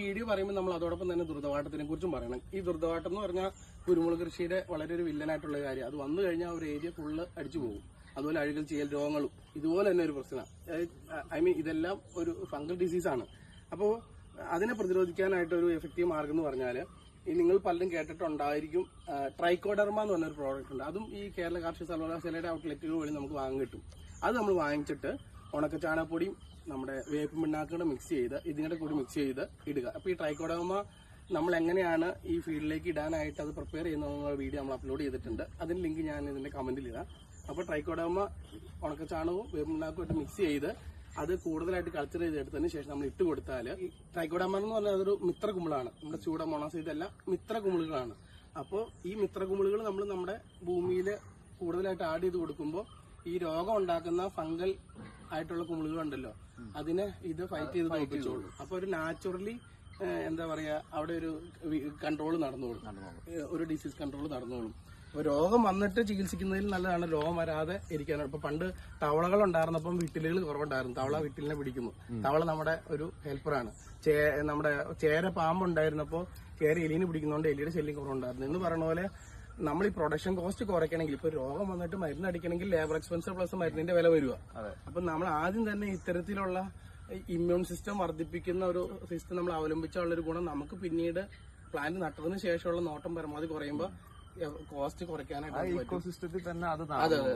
Video പറയുമ്പോൾ നമ്മൾ അതോടൊപ്പം തന്നെ ദുരിതവാട്ടത്തിനെ കുറിച്ചും പറയണം. ഈ ദുരിതവാട്ടം എന്ന് പറഞ്ഞാൽ കുരുമുളക് കൃഷിയുടെ വളരെ ഒരു വില്ലനായിട്ടുള്ള കാര്യം. അത് വന്നു കഴിഞ്ഞാൽ ഒരു ഏരിയ ഫുള്ള് അടിച്ചു പോകും. അതുപോലെ അഴുകൽ ചെയ്യൽ രോഗങ്ങളും. ഇതുപോലെ തന്നെ ഒരു പ്രശ്നം. ഐ മീൻ ഇതെല്ലാം ഒരു ഫംഗൽ ഡിസീസാണ് അപ്പോൾ അതിനെ പ്രതിരോധിക്കാനായിട്ട് ഒരു എഫക്റ്റീവ് മാർഗം എന്ന് പറഞ്ഞാൽ ഈ നിങ്ങൾ പലരും കേട്ടിട്ടുണ്ടായിരിക്കും ട്രൈക്കോഡർമ എന്ന് പറഞ്ഞൊരു പ്രോഡക്റ്റ് ഉണ്ട്. അതും ഈ കേരള കാർഷിക സർവകലാശാലയുടെ ഔട്ട്ലെറ്റുകൾ വഴി നമുക്ക് വാങ്ങാൻ കിട്ടും. അത് നമ്മൾ വാങ്ങിച്ചിട്ട് ഉണക്ക ചാണകപ്പൊടിയും നമ്മുടെ വേപ്പ് പിണ്ണാക്കൂടെ മിക്സ് ചെയ്ത് ഇതിന്റെ കൂടി മിക്സ് ചെയ്ത് ഇടുക. അപ്പോൾ ഈ ട്രൈക്കോഡർമ നമ്മൾ എങ്ങനെയാണ് ഈ ഫീൽഡിലേക്ക് ഇടാനായിട്ട് അത് പ്രിപ്പയർ ചെയ്യുന്ന വീഡിയോ നമ്മൾ അപ്ലോഡ് ചെയ്തിട്ടുണ്ട്. അതിന്റെ ലിങ്ക് ഞാൻ ഇതിന്റെ കമന്റിൽ ഇടാം. അപ്പോൾ ട്രൈക്കോഡർമ ഉണക്ക ചാണകവും വേപ്പ് പിണ്ണാക്കും ഇട്ട് മിക്സ് ചെയ്ത് അത് കൂടുതലായിട്ട് കൾച്ചർ ചെയ്തെടുത്തതിന് ശേഷം നമ്മൾ ഇട്ട് കൊടുത്താൽ ഈ ട്രൈക്കോഡർമ എന്ന് പറഞ്ഞാൽ അതൊരു മിത്ര കുമിളാണ്. നമ്മുടെ ചൂട മൊണാസ് ഇതെല്ലാം മിത്ര കുമിളുകളാണ്. അപ്പോൾ ഈ മിത്ര കുമിളുകൾ നമ്മൾ നമ്മുടെ ഭൂമിയിൽ കൂടുതലായിട്ട് ആഡ് ചെയ്ത് കൊടുക്കുമ്പോൾ ഈ രോഗം ഉണ്ടാക്കുന്ന ഫംഗൽ ആയിട്ടുള്ള കുമിളുകൾ ഉണ്ടല്ലോ. അതിനെ ഇത് ഫൈറ്റ് ചെയ്ത് പഠിപ്പിച്ചോളൂ അപ്പൊ ഒരു നാച്ചുറലി എന്താ പറയാ അവിടെ ഒരു കൺട്രോൾ നടന്നോളും. ഒരു ഡിസീസ് കൺട്രോൾ നടന്നോളും. രോഗം വന്നിട്ട് ചികിത്സിക്കുന്നതിൽ നല്ലതാണ്. രോഗം വരാതെ ഇരിക്കാനാണ് ഇപ്പൊ പണ്ട് തവളകൾ ഉണ്ടായിരുന്നപ്പം വിട്ടിലുകൾ കുറവുണ്ടായിരുന്നു. തവള വിട്ടിലിനെ പിടിക്കുന്നു. തവള നമ്മുടെ ഒരു ഹെൽപ്പറാണ് ചേ നമ്മുടെ ചേര പാമ്പ് ഉണ്ടായിരുന്നപ്പോ ചേര എലീനെ പിടിക്കുന്നതുകൊണ്ട് എലിയുടെ ശല്യം കുറവുണ്ടായിരുന്നു. എന്ന് പറഞ്ഞ പോലെ നമ്മൾ ഈ പ്രൊഡക്ഷൻ കോസ്റ്റ് കുറയ്ക്കണമെങ്കിൽ ഇപ്പൊ രോഗം വന്നിട്ട് മരുന്ന് അടിക്കണമെങ്കിൽ ലേബർ എക്സ്പെൻസ് പ്ലസ് മരുന്നിന്റെ വില വരിക. അപ്പൊ നമ്മൾ ആദ്യം തന്നെ ഇത്തരത്തിലുള്ള ഇമ്മ്യൂൺ സിസ്റ്റം വർദ്ധിപ്പിക്കുന്ന ഒരു സിസ്റ്റം നമ്മൾ അവലംബിച്ചുള്ള ഒരു ഗുണം നമുക്ക് പിന്നീട് പ്ലാന്റ് നട്ടതിന് ശേഷമുള്ള നോട്ടം പരമാവധി കുറയുമ്പോൾ കോസ്റ്റ് കുറയ്ക്കാനായിട്ട്. ഇക്കോസിസ്റ്റത്തിൽ തന്നെ അതെ അതെ അതെ.